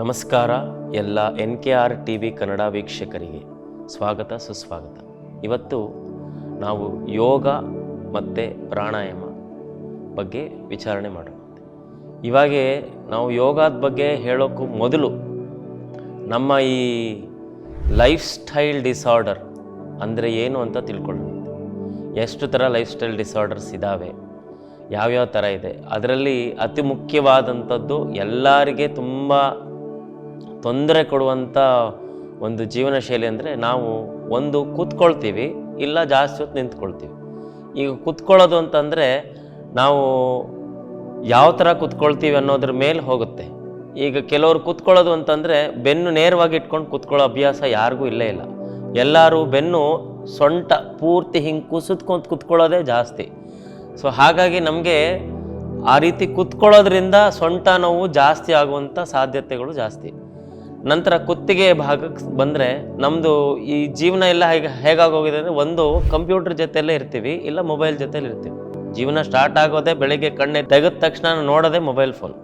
ನಮಸ್ಕಾರ ಎಲ್ಲ N K R T V Kannada ವೀಕ್ಷಕರಿಗೆ ಸ್ವಾಗತ ಸುಸ್ವಾಗತ. ಇವತ್ತು ನಾವು ಯೋಗ ಮತ್ತು ಪ್ರಾಣಾಯಾಮ ಬಗ್ಗೆ ವಿಚಾರಣೆ ಮಾಡೋಣ. ಇವಾಗೆ ನಾವು ಯೋಗದ ಬಗ್ಗೆ ಹೇಳೋಕ್ಕೂ ಮೊದಲು ನಮ್ಮ ಈ ಲೈಫ್ ಸ್ಟೈಲ್ ಡಿಸಾರ್ಡರ್ ಅಂದರೆ ಏನು ಅಂತ ತಿಳ್ಕೊಳ್ಳೋಣ. ಎಷ್ಟು ಥರ ಲೈಫ್ ಸ್ಟೈಲ್ ಡಿಸಾರ್ಡರ್ಸ್ ಇದ್ದಾವೆ ಯಾವ್ಯಾವ ಥರ ಇದೆ, ಅದರಲ್ಲಿ ಅತಿ ಮುಖ್ಯವಾದಂಥದ್ದು ಎಲ್ಲರಿಗೆ ತುಂಬ ತೊಂದರೆ ಕೊಡುವಂಥ ಒಂದು ಜೀವನ ಶೈಲಿ ಅಂದರೆ ನಾವು ಒಂದು ಕೂತ್ಕೊಳ್ತೀವಿ, ಇಲ್ಲ ಜಾಸ್ತಿ ಹೊತ್ತು ನಿಂತ್ಕೊಳ್ತೀವಿ. ಈಗ ಕೂತ್ಕೊಳ್ಳೋದು ಅಂತಂದರೆ ನಾವು ಯಾವ ಥರ ಕೂತ್ಕೊಳ್ತೀವಿ ಅನ್ನೋದ್ರ ಮೇಲೆ ಹೋಗುತ್ತೆ. ಈಗ ಕೆಲವರು ಕೂತ್ಕೊಳ್ಳೋದು ಅಂತಂದರೆ ಬೆನ್ನು ನೇರವಾಗಿ ಇಟ್ಕೊಂಡು ಕೂತ್ಕೊಳ್ಳೋ ಅಭ್ಯಾಸ ಯಾರಿಗೂ ಇಲ್ಲೇ ಇಲ್ಲ. ಎಲ್ಲರೂ ಬೆನ್ನು ಸೊಂಟ, ಪೂರ್ತಿ ಹಿಂಗೆ ಕುಸಿದ್ಕೊಂತ ಕೂತ್ಕೊಳ್ಳೋದೇ ಜಾಸ್ತಿ. ಸೊ ಹಾಗಾಗಿ ನಮಗೆ ಆ ರೀತಿ ಕೂತ್ಕೊಳ್ಳೋದ್ರಿಂದ ಸೊಂಟ ನೋವು ಜಾಸ್ತಿ ಆಗುವಂಥ ಸಾಧ್ಯತೆಗಳು ಜಾಸ್ತಿ. ನಂತರ ಕುತ್ತಿಗೆ ಭಾಗಕ್ಕೆ ಬಂದರೆ ನಮ್ಮದು ಈ ಜೀವನ ಎಲ್ಲ ಹೇಗೆ ಹೇಗಾಗೋಗಿದೆ ಅಂದರೆ ಒಂದು ಕಂಪ್ಯೂಟರ್ ಜೊತೆಯಲ್ಲೇ ಇರ್ತೀವಿ, ಇಲ್ಲ ಮೊಬೈಲ್ ಜೊತೆಯಲ್ಲಿ ಇರ್ತೀವಿ. ಜೀವನ ಸ್ಟಾರ್ಟ್ ಆಗೋದೇ ಬೆಳಗ್ಗೆ ಕಣ್ಣೆ ತೆಗೆದ ತಕ್ಷಣ ನೋಡೋದೇ ಮೊಬೈಲ್ ಫೋನ್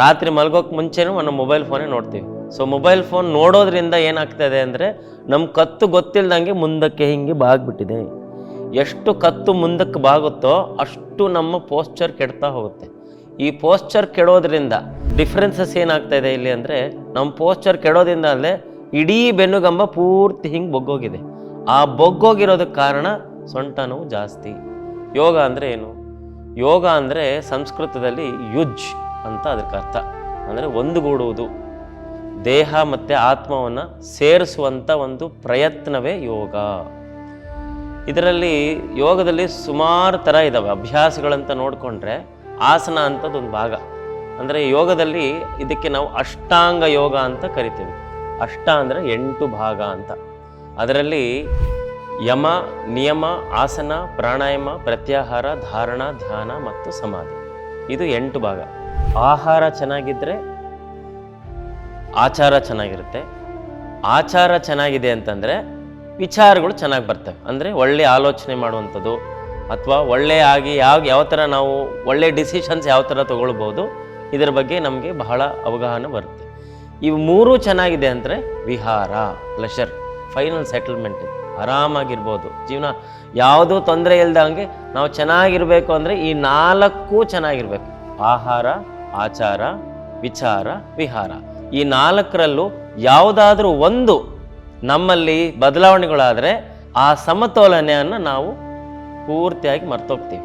ರಾತ್ರಿ ಮಲ್ಗೋಕೆ ಮುಂಚೆನೂ ನಮ್ಮ ಮೊಬೈಲ್ ಫೋನೇ ನೋಡ್ತೀವಿ. ಸೊ ಮೊಬೈಲ್ ಫೋನ್ ನೋಡೋದ್ರಿಂದ ಏನಾಗ್ತದೆ ಅಂದರೆ ನಮ್ಮ ಕತ್ತು ಗೊತ್ತಿಲ್ಲದಂಗೆ ಮುಂದಕ್ಕೆ ಹಿಂಗೆ ಬಾಗ್ಬಿಟ್ಟಿದೆ. ಎಷ್ಟು ಕತ್ತು ಮುಂದಕ್ಕೆ ಬಾಗುತ್ತೋ ಅಷ್ಟು ನಮ್ಮ ಪೋಸ್ಚರ್ ಕೆಡ್ತಾ ಹೋಗುತ್ತೆ. ಈ ಪೋಸ್ಚರ್ ಕೆಡೋದ್ರಿಂದ ಡಿಫ್ರೆನ್ಸಸ್ ಏನಾಗ್ತಾ ಇದೆ ಇಲ್ಲಿ ಅಂದರೆ ನಮ್ಮ ಪೋಸ್ಚರ್ ಕೆಡೋದ್ರಿಂದ ಅಲ್ಲದೆ ಇಡೀ ಬೆನ್ನುಗಂಬ ಪೂರ್ತಿ ಹಿಂಗೆ ಬೊಗ್ಗೋಗಿದೆ. ಆ ಬೊಗ್ಗೋಗಿರೋದಕ್ಕೆ ಕಾರಣ ಸೊಂಟ ನೋವು ಜಾಸ್ತಿ. ಯೋಗ ಅಂದರೆ ಏನು? ಯೋಗ ಅಂದರೆ ಸಂಸ್ಕೃತದಲ್ಲಿ ಯುಜ್ ಅಂತ ಅದಕ್ಕೆ ಅರ್ಥ. ಅಂದರೆ ಒಂದುಗೂಡುವುದು. ದೇಹ ಮತ್ತು ಆತ್ಮವನ್ನು ಸೇರಿಸುವಂಥ ಒಂದು ಪ್ರಯತ್ನವೇ ಯೋಗ. ಇದರಲ್ಲಿ ಯೋಗದಲ್ಲಿ ಸುಮಾರು ಥರ ಇದ್ದಾವೆ ಅಭ್ಯಾಸಗಳಂತ ನೋಡಿಕೊಂಡ್ರೆ ಆಸನ ಅಂತದೊಂದು ಭಾಗ. ಅಂದರೆ ಯೋಗದಲ್ಲಿ ಇದಕ್ಕೆ ನಾವು ಅಷ್ಟಾಂಗ ಯೋಗ ಅಂತ ಕರಿತೀವಿ. ಅಷ್ಟ ಅಂದರೆ ಎಂಟು ಭಾಗ ಅಂತ. ಅದರಲ್ಲಿ ಯಮ, ನಿಯಮ, ಆಸನ, ಪ್ರಾಣಾಯಾಮ, ಪ್ರತ್ಯಾಹಾರ, ಧಾರಣ, ಧ್ಯಾನ ಮತ್ತು ಸಮಾಧಿ. ಇದು ಎಂಟು ಭಾಗ. ಆಹಾರ ಚೆನ್ನಾಗಿದ್ದರೆ ಆಚಾರ ಚೆನ್ನಾಗಿರುತ್ತೆ. ಆಚಾರ ಚೆನ್ನಾಗಿದೆ ಅಂತಂದರೆ ವಿಚಾರಗಳು ಚೆನ್ನಾಗಿ ಬರ್ತವೆ. ಅಂದರೆ ಒಳ್ಳೆ ಆಲೋಚನೆ ಮಾಡುವಂಥದ್ದು ಅಥವಾ ಒಳ್ಳೆಯ ಆಗಿ ಯಾವ ಯಾವ ಥರ ನಾವು ಒಳ್ಳೆ ಡಿಸಿಷನ್ಸ್ ಯಾವ ಥರ ತೊಗೊಳ್ಬೋದು ಇದರ ಬಗ್ಗೆ ನಮಗೆ ಬಹಳ ಅವಗಾಹನ ಬರುತ್ತೆ. ಇವು ಮೂರೂ ಚೆನ್ನಾಗಿದೆ ಅಂದರೆ ವಿಹಾರ ಪ್ಲೆಷರ್ ಫೈನಲ್ ಸೆಟಲ್ಮೆಂಟ್ ಆರಾಮಾಗಿರ್ಬೋದು. ಜೀವನ ಯಾವುದೂ ತೊಂದರೆ ಇಲ್ದಂಗೆ ನಾವು ಚೆನ್ನಾಗಿರಬೇಕು ಅಂದರೆ ಈ ನಾಲ್ಕು ಚೆನ್ನಾಗಿರಬೇಕು. ಆಹಾರ, ಆಚಾರ, ವಿಚಾರ, ವಿಹಾರ. ಈ ನಾಲ್ಕರಲ್ಲೂ ಯಾವುದಾದ್ರೂ ಒಂದು ನಮ್ಮಲ್ಲಿ ಬದಲಾವಣೆಗಳಾದರೆ ಆ ಸಮತೋಲನೆಯನ್ನು ನಾವು ಪೂರ್ತಿಯಾಗಿ ಮರ್ತೋಗ್ತೀವಿ.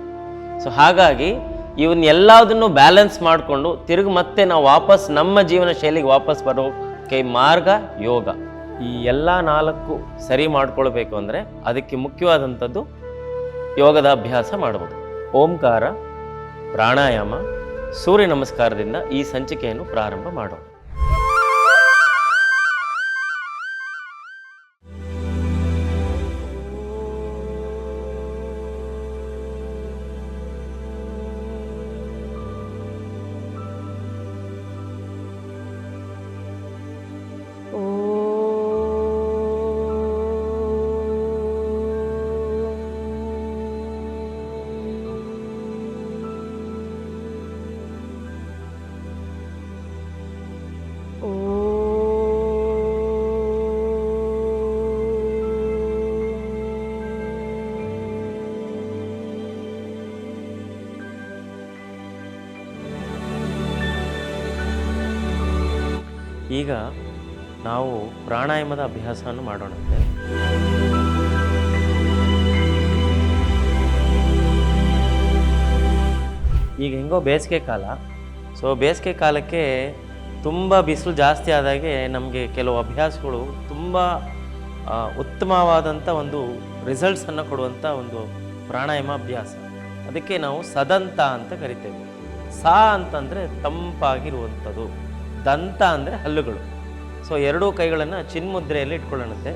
ಸೊ ಹಾಗಾಗಿ ಇವನ್ನ ಎಲ್ಲದನ್ನು ಬ್ಯಾಲೆನ್ಸ್ ಮಾಡಿಕೊಂಡು ತಿರುಗಿ ಮತ್ತೆ ನಾವು ವಾಪಸ್ ನಮ್ಮ ಜೀವನ ಶೈಲಿಗೆ ವಾಪಸ್ ಬರೋಕ್ಕೆ ಮಾರ್ಗ ಯೋಗ. ಈ ಎಲ್ಲ ನಾಲ್ಕು ಸರಿ ಮಾಡ್ಕೊಳ್ಬೇಕು ಅಂದರೆ ಅದಕ್ಕೆ ಮುಖ್ಯವಾದಂಥದ್ದು ಯೋಗದ ಅಭ್ಯಾಸ ಮಾಡಬಹುದು ಓಂಕಾರ, ಪ್ರಾಣಾಯಾಮ, ಸೂರ್ಯ ನಮಸ್ಕಾರದಿಂದ ಈ ಸಂಚಿಕೆಯನ್ನು ಪ್ರಾರಂಭ ಮಾಡೋಣ. ಈಗ ನಾವು ಪ್ರಾಣಾಯಾಮದ ಅಭ್ಯಾಸವನ್ನು ಮಾಡೋಣಂತೆ ಈಗ ಹೆಂಗೋ ಬೇಸಿಗೆ ಕಾಲ. ಸೊ ಬೇಸಿಗೆ ಕಾಲಕ್ಕೆ ತುಂಬ ಬಿಸಿಲು ಜಾಸ್ತಿ ಆದಾಗೆ ನಮಗೆ ಕೆಲವು ಅಭ್ಯಾಸಗಳು ತುಂಬ ಉತ್ತಮವಾದಂಥ ಒಂದು ರಿಸಲ್ಟ್ಸನ್ನು ಕೊಡುವಂಥ ಒಂದು ಪ್ರಾಣಾಯಾಮ ಅಭ್ಯಾಸ. ಅದಕ್ಕೆ ನಾವು ಸದಂತ ಅಂತ ಕರಿತೇವೆ. ಸಾ ಅಂತಂದರೆ ತಂಪಾಗಿರುವಂಥದ್ದು. ದಂತ ಅಂದರೆ ಹಲ್ಲುಗಳು. ಸೊ ಎರಡೂ ಕೈಗಳನ್ನು ಚಿನ್ಮುದ್ರೆಯಲ್ಲಿ ಇಟ್ಕೊಳ್ಳೋಣಂತೆ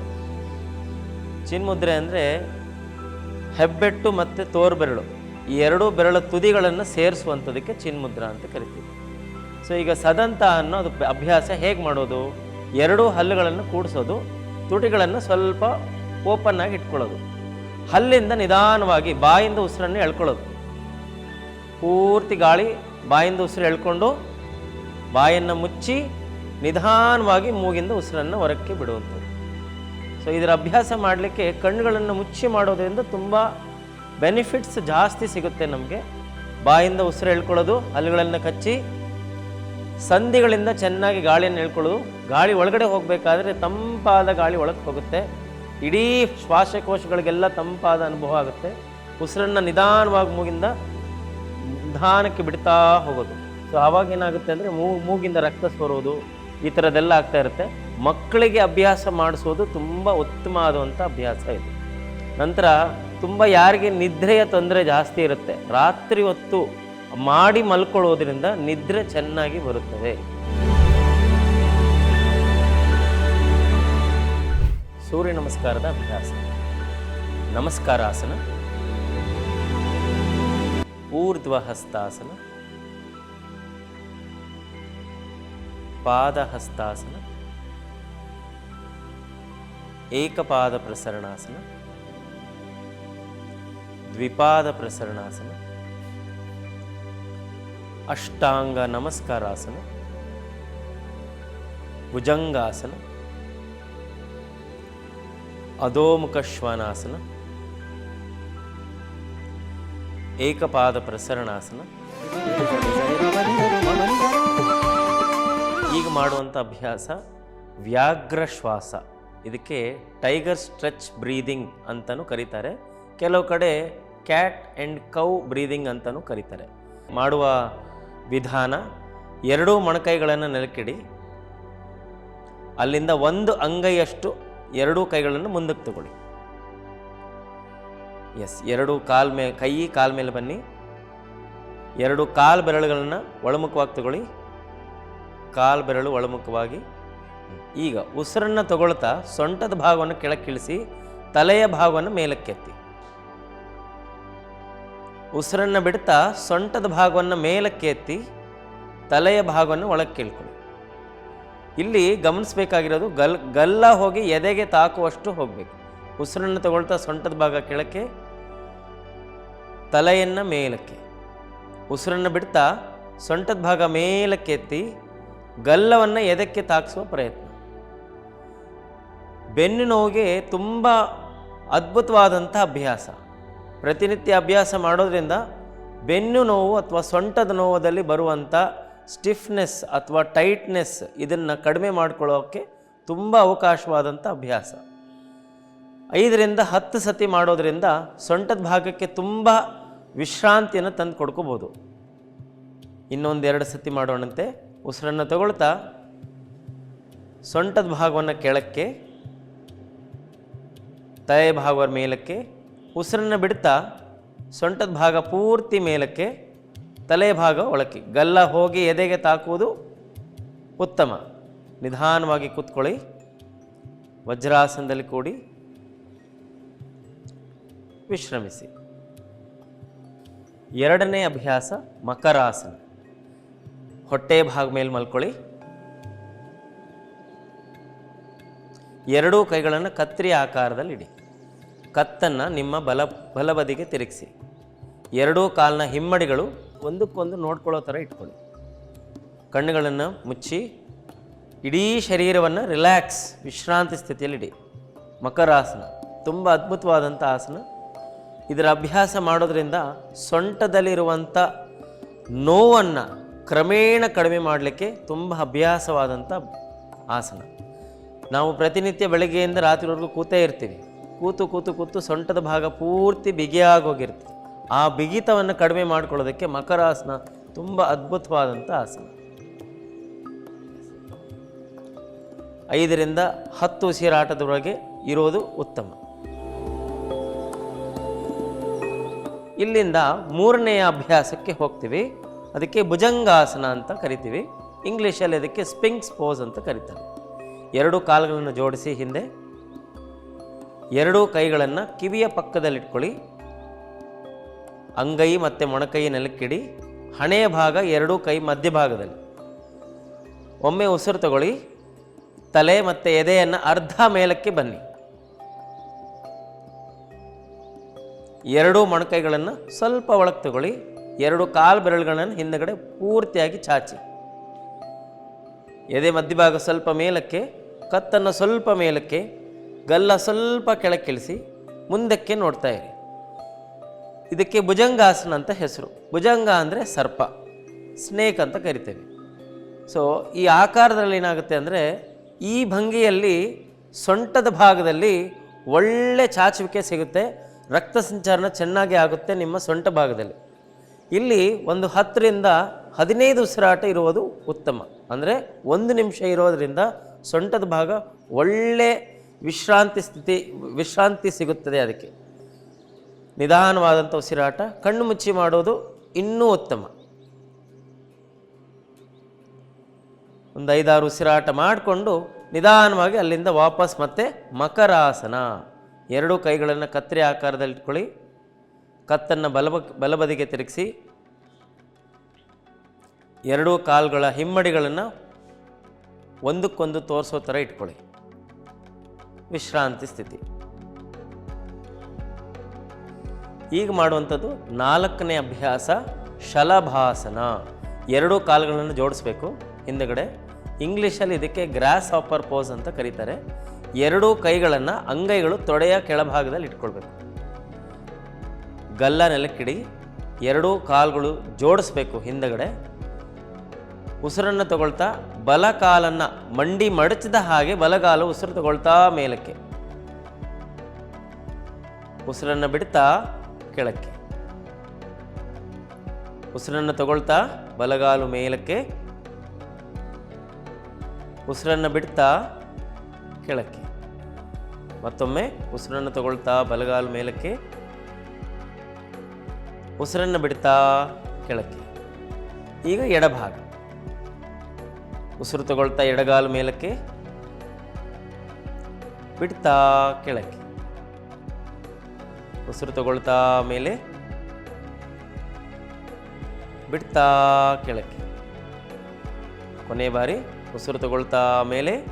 ಚಿನ್ಮುದ್ರೆ ಅಂದರೆ ಹೆಬ್ಬೆಟ್ಟು ಮತ್ತು ತೋರ್ಬೆರಳು. ಈ ಎರಡೂ ಬೆರಳ ತುದಿಗಳನ್ನು ಸೇರಿಸುವಂಥದಕ್ಕೆ ಚಿನ್ಮುದ್ರ ಅಂತ ಕರಿತೀವಿ. ಸೊ ಈಗ ಸದಂತ ಅನ್ನೋದು ಅಭ್ಯಾಸ ಹೇಗೆ ಮಾಡೋದು? ಎರಡೂ ಹಲ್ಲುಗಳನ್ನು ಕೂಡಿಸೋದು, ತುಟಿಗಳನ್ನು ಸ್ವಲ್ಪ ಓಪನ್ ಆಗಿ ಇಟ್ಕೊಳ್ಳೋದು. ಹಲ್ಲಿಂದ ನಿಧಾನವಾಗಿ ಬಾಯಿಂದ ಉಸಿರನ್ನು ಎಳ್ಕೊಳ್ಳೋದು. ಪೂರ್ತಿ ಗಾಳಿ ಬಾಯಿಂದ ಉಸಿರು ಎಳ್ಕೊಂಡು ಬಾಯನ್ನು ಮುಚ್ಚಿ ನಿಧಾನವಾಗಿ ಮೂಗಿಂದ ಉಸಿರನ್ನು ಹೊರಕ್ಕೆ ಬಿಡುವಂಥದ್ದು. ಸೊ ಇದರ ಅಭ್ಯಾಸ ಮಾಡಲಿಕ್ಕೆ ಕಣ್ಣುಗಳನ್ನು ಮುಚ್ಚಿ ಮಾಡೋದರಿಂದ ತುಂಬ ಬೆನಿಫಿಟ್ಸ್ ಜಾಸ್ತಿ ಸಿಗುತ್ತೆ ನಮಗೆ. ಬಾಯಿಂದ ಉಸಿರು ಎಳ್ಕೊಳ್ಳೋದು, ಹಲ್ಲುಗಳನ್ನು ಕಚ್ಚಿ ಸಂಧಿಗಳಿಂದ ಚೆನ್ನಾಗಿ ಗಾಳಿಯನ್ನು ಎಳ್ಕೊಳ್ಳೋದು. ಗಾಳಿ ಒಳಗಡೆ ಹೋಗಬೇಕಾದ್ರೆ ತಂಪಾದ ಗಾಳಿ ಒಳಗೆ ಹೋಗುತ್ತೆ. ಇಡೀ ಶ್ವಾಸಕೋಶಗಳಿಗೆಲ್ಲ ತಂಪಾದ ಅನುಭವ ಆಗುತ್ತೆ. ಉಸಿರನ್ನು ನಿಧಾನವಾಗಿ ಮೂಗಿಂದ ನಿಧಾನಕ್ಕೆ ಬಿಡ್ತಾ ಹೋಗೋದು. ಸೊ ಆವಾಗ ಏನಾಗುತ್ತೆ ಅಂದರೆ ಮೂ, ಮೂಗಿಂದ ರಕ್ತ ಸೋರೋದು ಈ ಥರದ್ದೆಲ್ಲ ಆಗ್ತಾ ಇರುತ್ತೆ. ಮಕ್ಕಳಿಗೆ ಅಭ್ಯಾಸ ಮಾಡಿಸೋದು ತುಂಬ ಉತ್ತಮ ಆದಂಥ ಅಭ್ಯಾಸ ಇದು. ನಂತರ ತುಂಬ ಯಾರಿಗೆ ನಿದ್ರೆಯ ತೊಂದರೆ ಜಾಸ್ತಿ ಇರುತ್ತೆ, ರಾತ್ರಿ ಹೊತ್ತು ಮಾಡಿ ಮಲ್ಕೊಳ್ಳೋದ್ರಿಂದ ನಿದ್ರೆ ಚೆನ್ನಾಗಿ ಬರುತ್ತದೆ ಸೂರ್ಯ ನಮಸ್ಕಾರದ ಅಭ್ಯಾಸ. ನಮಸ್ಕಾರ පාදහස්ථාසන ඒක පාද ප්‍රසරණාසන ද්විපාද ප්‍රසරණාසන අෂ්ටාංග නමස්කාරාසන භුජංගාසන අදෝමුඛ ශ්වානාසන ඒක පාද ප්‍රසරණාසන Thank you. ಈಗ ಮಾಡುವಂಥ ಅಭ್ಯಾಸ ವ್ಯಾಘ್ರ ಶ್ವಾಸ. ಇದಕ್ಕೆ ಟೈಗರ್ ಸ್ಟ್ರೆಚ್ ಬ್ರೀದಿಂಗ್ ಅಂತಲೂ ಕರೀತಾರೆ. ಕೆಲವು ಕಡೆ ಕ್ಯಾಟ್ ಆ್ಯಂಡ್ ಕೌ ಬ್ರೀದಿಂಗ್ ಅಂತಲೂ ಕರೀತಾರೆ. ಮಾಡುವ ವಿಧಾನ ಎರಡೂ ಮೊಣಕೈಗಳನ್ನು ನೆಲಕಿಡಿ ಅಲ್ಲಿಂದ ಒಂದು ಅಂಗೈಯಷ್ಟು ಎರಡೂ ಕೈಗಳನ್ನು ಮುಂದಕ್ಕೆ ತಗೊಳ್ಳಿ. ಎಸ್ ಎರಡು ಕಾಲ್ ಮೇ, ಕೈ ಕಾಲ್ ಮೇಲೆ ಬನ್ನಿ. ಎರಡು ಕಾಲು ಬೆರಳುಗಳನ್ನು ಒಳಮುಖವಾಗಿ ತಗೊಳ್ಳಿ. ಕಾಲು ಬೆರಳು ಒಳಮುಖವಾಗಿ. ಈಗ ಉಸಿರನ್ನು ತಗೊಳ್ತಾ ಸೊಂಟದ ಭಾಗವನ್ನು ಕೆಳಕ್ಕಿಳಿಸಿ ತಲೆಯ ಭಾಗವನ್ನು ಮೇಲಕ್ಕೆತ್ತಿ. ಉಸಿರನ್ನು ಬಿಡ್ತಾ ಸೊಂಟದ ಭಾಗವನ್ನು ಮೇಲಕ್ಕೆ ಎತ್ತಿ ತಲೆಯ ಭಾಗವನ್ನು ಒಳಕ್ಕೆ ಕೇಳ್ಕೊಳ್ಳಿ ಇಲ್ಲಿ ಗಮನಿಸಬೇಕಾಗಿರೋದು ಗಲ್, ಗಲ್ಲ ಹೋಗಿ ಎದೆಗೆ ತಾಕುವಷ್ಟು ಹೋಗಬೇಕು. ಉಸಿರನ್ನು ತಗೊಳ್ತಾ ಸೊಂಟದ ಭಾಗ ಕೆಳಕ್ಕೆ, ತಲೆಯನ್ನು ಮೇಲಕ್ಕೆ. ಉಸಿರನ್ನು ಬಿಡ್ತಾ ಸೊಂಟದ ಭಾಗ ಮೇಲಕ್ಕೆ ಎತ್ತಿ ಗಲ್ಲವನ್ನು ಎದಕ್ಕೆ ತಾಕಿಸುವ ಪ್ರಯತ್ನ. ಬೆನ್ನು ನೋವಿಗೆ ತುಂಬ ಅದ್ಭುತವಾದಂಥ ಅಭ್ಯಾಸ. ಪ್ರತಿನಿತ್ಯ ಅಭ್ಯಾಸ ಮಾಡೋದ್ರಿಂದ ಬೆನ್ನು ನೋವು ಅಥವಾ ಸೊಂಟದ ನೋವದಲ್ಲಿ ಬರುವಂಥ ಸ್ಟಿಫ್ನೆಸ್ ಅಥವಾ ಟೈಟ್ನೆಸ್ ಇದನ್ನು ಕಡಿಮೆ ಮಾಡ್ಕೊಳ್ಳೋಕ್ಕೆ ತುಂಬ ಅವಕಾಶವಾದಂಥ ಅಭ್ಯಾಸ. ಐದರಿಂದ ಹತ್ತು ಸತಿ ಮಾಡೋದರಿಂದ ಸೊಂಟದ ಭಾಗಕ್ಕೆ ತುಂಬ ವಿಶ್ರಾಂತಿಯನ್ನು ತಂದು ಕೊಡ್ಕೋಬೋದು. ಇನ್ನೊಂದೆರಡು ಸತಿ ಮಾಡೋಣಂತೆ. ಉಸಿರನ್ನು ತಗೊಳ್ತಾ ಸೊಂಟದ ಭಾಗವನ್ನು ಕೆಳಕ್ಕೆ ತಲೆ ಭಾಗದ ಮೇಲಕ್ಕೆ, ಉಸಿರನ್ನು ಬಿಡ್ತಾ ಸೊಂಟದ ಭಾಗ ಪೂರ್ತಿ ಮೇಲಕ್ಕೆ ತಲೆ ಭಾಗ ಒಳಕ್ಕೆ. ಗಲ್ಲ ಹೋಗಿ ಎದೆಗೆ ತಾಕುವುದು ಉತ್ತಮ. ನಿಧಾನವಾಗಿ ಕೂತ್ಕೊಳ್ಳಿ. ವಜ್ರಾಸನದಲ್ಲಿ ಕೂಡಿ ವಿಶ್ರಮಿಸಿ. ಎರಡನೇ ಅಭ್ಯಾಸ ಮಕರಾಸನ. ಹೊಟ್ಟೆ ಭಾಗ ಮೇಲೆ ಮಲ್ಕೊಳ್ಳಿ. ಎರಡೂ ಕೈಗಳನ್ನು ಕತ್ರಿ ಆಕಾರದಲ್ಲಿ ಇಡಿ. ಕತ್ತನ್ನು ನಿಮ್ಮ ಬಲ, ಬಲಬದಿಗೆ ತಿರುಗಿಸಿ. ಎರಡೂ ಕಾಲಿನ ಹಿಮ್ಮಡಿಗಳು ಒಂದಕ್ಕೊಂದು ನೋಡ್ಕೊಳ್ಳೋ ಥರ ಇಟ್ಕೊಳ್ಳಿ. ಕಣ್ಣುಗಳನ್ನು ಮುಚ್ಚಿ, ಇಡೀ ಶರೀರವನ್ನು ರಿಲ್ಯಾಕ್ಸ್, ವಿಶ್ರಾಂತಿ ಸ್ಥಿತಿಯಲ್ಲಿಡಿ ಮಕರಾಸನ, ತುಂಬ ಅದ್ಭುತವಾದಂಥ ಆಸನ. ಇದರ ಅಭ್ಯಾಸ ಮಾಡೋದ್ರಿಂದ ಸೊಂಟದಲ್ಲಿರುವಂಥ ನೋವನ್ನು ಕ್ರಮೇಣ ಕಡಿಮೆ ಮಾಡಲಿಕ್ಕೆ ತುಂಬ ಅಭ್ಯಾಸವಾದಂಥ ಆಸನ. ನಾವು ಪ್ರತಿನಿತ್ಯ ಬೆಳಗ್ಗೆಯಿಂದ ರಾತ್ರಿವರೆಗೂ ಕೂತೇ ಇರ್ತೀವಿ. ಕೂತು ಕೂತು ಕೂತು ಸೊಂಟದ ಭಾಗ ಪೂರ್ತಿ ಬಿಗಿಯಾಗೋಗಿರ್ತದೆ ಆ ಬಿಗಿತವನ್ನು ಕಡಿಮೆ ಮಾಡ್ಕೊಳ್ಳೋದಕ್ಕೆ ಮಕರಾಸನ ತುಂಬ ಅದ್ಭುತವಾದಂಥ ಆಸನ. ಐದರಿಂದ ಹತ್ತು ಉಸಿರಾಟದೊಳಗೆ ಇರೋದು ಉತ್ತಮ. ಇಲ್ಲಿಂದ ಮೂರನೆಯ ಅಭ್ಯಾಸಕ್ಕೆ ಹೋಗ್ತೀವಿ. ಅದಕ್ಕೆ ಭುಜಂಗಾಸನ ಅಂತ ಕರಿತೀವಿ. ಇಂಗ್ಲೀಷಲ್ಲಿ ಅದಕ್ಕೆ ಸ್ಪಿಂಕ್ಸ್ ಪೋಸ್ ಅಂತ ಕರೀತಾರೆ. ಎರಡು ಕಾಲುಗಳನ್ನು ಜೋಡಿಸಿ ಹಿಂದೆ. ಎರಡೂ ಕೈಗಳನ್ನು ಕಿವಿಯ ಪಕ್ಕದಲ್ಲಿಟ್ಕೊಳ್ಳಿ. ಅಂಗೈ ಮತ್ತು ಮೊಣಕೈ ನೆಲಕ್ಕಿಡಿ. ಹಣೆಯ ಭಾಗ ಎರಡೂ ಕೈ ಮಧ್ಯಭಾಗದಲ್ಲಿ ಒಮ್ಮೆ ಉಸಿರು ತಗೊಳ್ಳಿ. ತಲೆ ಮತ್ತು ಎದೆಯನ್ನು ಅರ್ಧ ಮೇಲಕ್ಕೆ ಬನ್ನಿ. ಎರಡೂ ಮೊಣಕೈಗಳನ್ನು ಸ್ವಲ್ಪ ಒಳಗೆ ತಗೊಳ್ಳಿ. ಎರಡು ಕಾಲು ಬೆರಳುಗಳನ್ನು ಹಿಂದಗಡೆ ಪೂರ್ತಿಯಾಗಿ ಚಾಚಿ. ಎದೆ ಮಧ್ಯಭಾಗ ಸ್ವಲ್ಪ ಮೇಲಕ್ಕೆ, ಕತ್ತನ್ನು ಸ್ವಲ್ಪ ಮೇಲಕ್ಕೆ, ಗಲ್ಲ ಸ್ವಲ್ಪ ಕೆಳಕ್ಕಿಳಿಸಿ ಮುಂದಕ್ಕೆ ನೋಡ್ತಾ ಇರಿ. ಇದಕ್ಕೆ ಭುಜಂಗಾಸನ ಅಂತ ಹೆಸರು. ಭುಜಂಗ ಅಂದರೆ ಸರ್ಪ, ಸ್ನೇಕ್ ಅಂತ ಕರಿತೇವೆ. ಸೊ ಈ ಆಕಾರದಲ್ಲಿ ಏನಾಗುತ್ತೆ ಅಂದರೆ, ಈ ಭಂಗಿಯಲ್ಲಿ ಸೊಂಟದ ಭಾಗದಲ್ಲಿ ಒಳ್ಳೆ ಚಾಚುವಿಕೆ ಸಿಗುತ್ತೆ, ರಕ್ತ ಸಂಚಾರನ ಚೆನ್ನಾಗಿ ಆಗುತ್ತೆ ನಿಮ್ಮ ಸೊಂಟ ಭಾಗದಲ್ಲಿ. ಇಲ್ಲಿ ಒಂದು ಹತ್ತರಿಂದ ಹದಿನೈದು ಉಸಿರಾಟ ಇರುವುದು ಉತ್ತಮ. ಅಂದರೆ ಒಂದು ನಿಮಿಷ ಇರೋದರಿಂದ ಸೊಂಟದ ಭಾಗ ಒಳ್ಳೆ ವಿಶ್ರಾಂತಿ ಸ್ಥಿತಿ, ವಿಶ್ರಾಂತಿ ಸಿಗುತ್ತದೆ ಅದಕ್ಕೆ. ನಿಧಾನವಾದಂಥ ಉಸಿರಾಟ ಕಣ್ಣು ಮುಚ್ಚಿ ಮಾಡೋದು ಇನ್ನೂ ಉತ್ತಮ. ಒಂದು ಐದಾರು ಉಸಿರಾಟ ಮಾಡಿಕೊಂಡು ನಿಧಾನವಾಗಿ ಅಲ್ಲಿಂದ ವಾಪಸ್ ಮತ್ತೆ ಮಕರಾಸನ. ಎರಡೂ ಕೈಗಳನ್ನು ಕತ್ತರಿ ಆಕಾರದಲ್ಲಿ ಇಟ್ಕೊಳ್ಳಿ ಕತ್ತನ್ನು ಬಲಬ, ಬಲಬದಿಗೆ ತಿರುಗಿಸಿ ಎರಡೂ ಕಾಲುಗಳ ಹಿಮ್ಮಡಿಗಳನ್ನು ಒಂದಕ್ಕೊಂದು ತೋರಿಸೋ ಥರ ಇಟ್ಕೊಳ್ಳಿ. ವಿಶ್ರಾಂತಿ ಸ್ಥಿತಿ. ಈಗ ಮಾಡುವಂಥದ್ದು ನಾಲ್ಕನೇ ಅಭ್ಯಾಸ ಶಲಭಾಸನ. ಎರಡೂ ಕಾಲುಗಳನ್ನು ಜೋಡಿಸ್ಬೇಕು. ಹಿಂದುಗಡೆ ಇಂಗ್ಲೀಷಲ್ಲಿ ಇದಕ್ಕೆ ಗ್ರಾಸ್ ಆಪರ್ ಪೋಸ್ ಅಂತ ಕರೀತಾರೆ. ಎರಡೂ ಕೈಗಳನ್ನು ಅಂಗೈಗಳು ತೊಡೆಯ ಕೆಳಭಾಗದಲ್ಲಿ ಇಟ್ಕೊಳ್ಬೇಕು. ಗಲ್ಲ ನೆಲಕ್ಕಿಡಿ ಎರಡೂ ಕಾಲುಗಳು ಜೋಡಿಸ್ಬೇಕು ಹಿಂದಗಡೆ. ಉಸಿರನ್ನು ತಗೊಳ್ತಾ ಬಲ ಕಾಲನ್ನು ಮಂಡಿ ಮಡಚಿದ ಹಾಗೆ ಬಲಗಾಲು ಉಸಿರು ತಗೊಳ್ತಾ ಮೇಲಕ್ಕೆ. ಉಸಿರನ್ನು ಬಿಡ್ತಾ ಕೆಳಕ್ಕೆ. ಉಸಿರನ್ನು ತಗೊಳ್ತಾ ಬಲಗಾಲು ಮೇಲಕ್ಕೆ. ಉಸಿರನ್ನು ಬಿಡ್ತಾ ಕೆಳಕ್ಕೆ. ಮತ್ತೊಮ್ಮೆ ಉಸಿರನ್ನು ತಗೊಳ್ತಾ ಬಲಗಾಲು ಮೇಲಕ್ಕೆ. ಉಸಿರನ್ನು ಬಿಡ್ತಾ ಕೆಳಕ್ಕೆ. ಈಗ ಎಡಭಾಗ. ಉಸಿರು ತಗೊಳ್ತಾ ಎಡಗಾಲು ಮೇಲಕ್ಕೆ. ಬಿಡ್ತಾ ಕೆಳಕ್ಕೆ. ಉಸಿರು ತಗೊಳ್ತಾ ಮೇಲೆ. ಬಿಡ್ತಾ ಕೆಳಕ್ಕೆ. ಕೊನೆ ಬಾರಿ ಉಸಿರು ತಗೊಳ್ತಾ ಮೇಲೆ.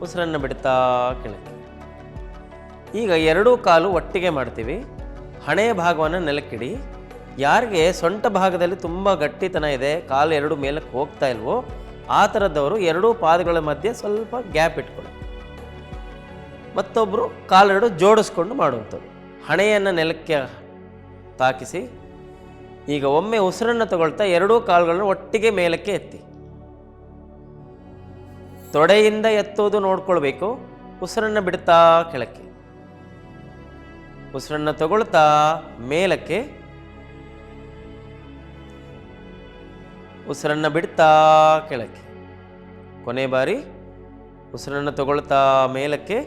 ಉಸಿರನ್ನು ಬಿಡ್ತಾ ಕೆಳಕ್ಕೆ. ಈಗ ಎರಡೂ ಕಾಲು ಒಟ್ಟಿಗೆ ಮಾಡ್ತೀವಿ. ಹಣೆಯ ಭಾಗವನ್ನು ನೆಲಕ್ಕಿಡಿ. ಯಾರಿಗೆ ಸೊಂಟ ಭಾಗದಲ್ಲಿ ತುಂಬ ಗಟ್ಟಿತನ ಇದೆ, ಕಾಲು ಎರಡು ಮೇಲಕ್ಕೆ ಹೋಗ್ತಾ ಇಲ್ವೋ, ಆ ಥರದವರು ಎರಡೂ ಪಾದಗಳ ಮಧ್ಯೆ ಸ್ವಲ್ಪ ಗ್ಯಾಪ್ ಇಟ್ಕೊಳ್ಳಿ. ಮತ್ತೊಬ್ಬರು ಕಾಲೆರಡು ಜೋಡಿಸ್ಕೊಂಡು ಮಾಡುವಂಥದ್ದು. ಹಣೆಯನ್ನು ನೆಲಕ್ಕೆ ತಾಕಿಸಿ, ಈಗ ಒಮ್ಮೆ ಉಸಿರನ್ನು ತಗೊಳ್ತಾ ಎರಡೂ ಕಾಲುಗಳನ್ನು ಒಟ್ಟಿಗೆ ಮೇಲಕ್ಕೆ ಎತ್ತಿ. ತೊಡೆಯಿಂದ ಎತ್ತೋದು ನೋಡ್ಕೊಳ್ಬೇಕು, ಉಸಿರನ್ನು ಬಿಡ್ತಾ ಕೆಳಕ್ಕೆ. ಉಸಿರನ್ನು ತಗೊಳ್ತಾ ಮೇಲಕ್ಕೆ ಉಸಿರನ್ನು ಬಿಡ್ತಾ ಕೆಳಕ್ಕೆ. ಕೊನೆ ಬಾರಿ ಉಸಿರನ್ನು ತಗೊಳ್ತಾ ಮೇಲಕ್ಕೆ,